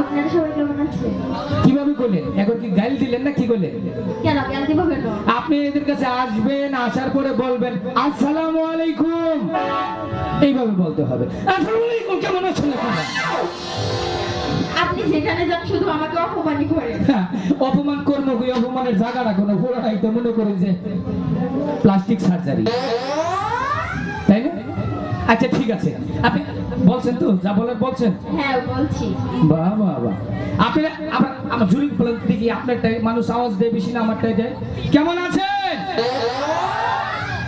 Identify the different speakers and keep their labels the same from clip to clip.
Speaker 1: আপনারা সবাই কেমন আছেন?
Speaker 2: কীভাবে করলেন? এখন কি গাইল দিলেন না কি করলেন?
Speaker 1: কেন কেন দিব কেন?
Speaker 2: আপনি এদের কাছে আসবেন আসার পরে বলবেন আসসালামু আলাইকুম। এইভাবে বলতে হবে। আসসালামু আলাইকুম কেমন আছেন
Speaker 1: আপনি যেখানে যান শুধু আমাকে অপমানই করেন।
Speaker 2: হ্যাঁ, অপমান কর্ম অপমানের জায়গাটা কোনো পুরোটাই তো মনে করেন যে প্লাস্টিক সার্জারি। আচ্ছা ঠিক আছে। আপনি বলছেন তো যা বলার বলছেন।
Speaker 1: হ্যাঁ বলছি।
Speaker 2: বাহ বাহ বাহ। আপনারা আমার আমার জুরি বলেন দেখি আপনারটাই মানুষ আওয়াজ দেয় বেশি না আমারটাই দেয়। কেমন আছেন?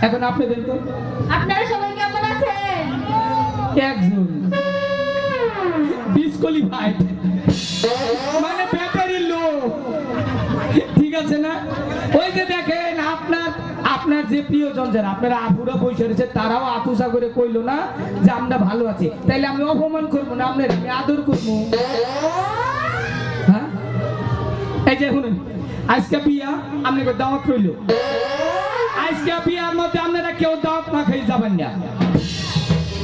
Speaker 2: এখন আপনি দেন তো
Speaker 1: আপনারা সবাই কেমন আছেন?
Speaker 2: একজন ডিসকোয়ালিফাইড মানে ব্যাটারি লো ঠিক আছে না? ওই যে দেখেন আপনার যে প্রিয়জন যারা, আপনারা আপুরা বসে রয়েছে, তারাও আতুসা করে কইলো না যে আমরা ভালো আছি। তাইলে আমি অপমান করব না, আপনার আমি আদর করব? হ্যাঁ? এই যে শুনুন, আজকে বিয়া আপনাকে দাওয়াত রইল। আজকে বিয়ার মধ্যে আপনারা কেউ দাওয়াত না খেয়ে যাবেন না।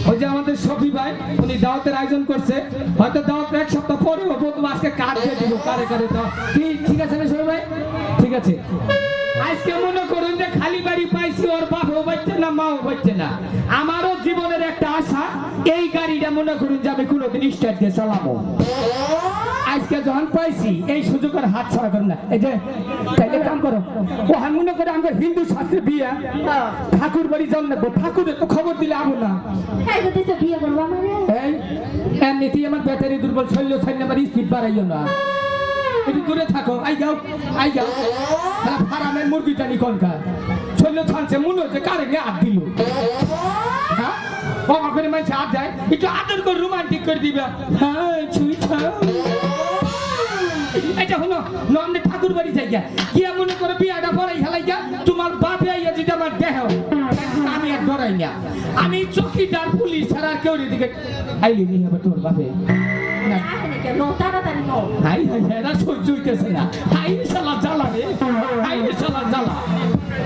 Speaker 2: ওই যে আমাদের সফি ভাই, উনি দাওয়াতের আয়োজন করছে। হয়তো দাওয়াতের এক সপ্তাহ পরে হব তুমি আজকে কার দিয়ে দিব, কারে কারে দাও ঠিক ঠিক আছে না সফি ভাই? ঠিক আছে। আজকে মনে করুন যে খালি বাড়ি পাইছি ওর বাপও বাচ্চা না মাও বাচ্চা না। আমারও জীবনের একটা আশা এই গাড়িটা মনে করুন যে আমি কোনোদিন স্টার্ট দিয়ে চালাবো। আজকে যখন পাইছি এই সুযোগের হাত ছাড়া করেন না। এই যে তাইলে কাম করো। ও মনে করে আমাদের হিন্দু শাস্ত্রে বিয়া। ঠাকুর বাড়ি যান না ঠাকুরের তো খবর দিলে আমো না। এমনিতেই আমার ব্যাটারি দুর্বল শরীর শরীর আমার স্পিড বাড়াইও না। একটু দূরে থাকো, আই যাও আই যাও। ফারামের মুরগি টানি কনকার। শরীর ছানছে মনে হচ্ছে কারে নিয়ে হাত দিল। হ্যাঁ? বাবা করে মানুষ হাত যায় একটু আদর করে রোমান্টিক করে দিবে। হ্যাঁ ছুঁই এটা হলো নন্দে ঠাকুর বাড়ি যাই গিয়া গিয়া মনে করে বিয়াটা পড়াই হেলাই গিয়া তোমার বাপে আইয়া যদি আমার দেহ আমি আর ডরাই না। আমি চকিদার পুলিশ ছাড়া কেউ এদিকে আইলি নি হবে তোর বাপে। না।
Speaker 1: কেন তাড়াতাড়ি নো
Speaker 2: হাই হাই এরা সহ্য হইতেছে না। হাই রে শালা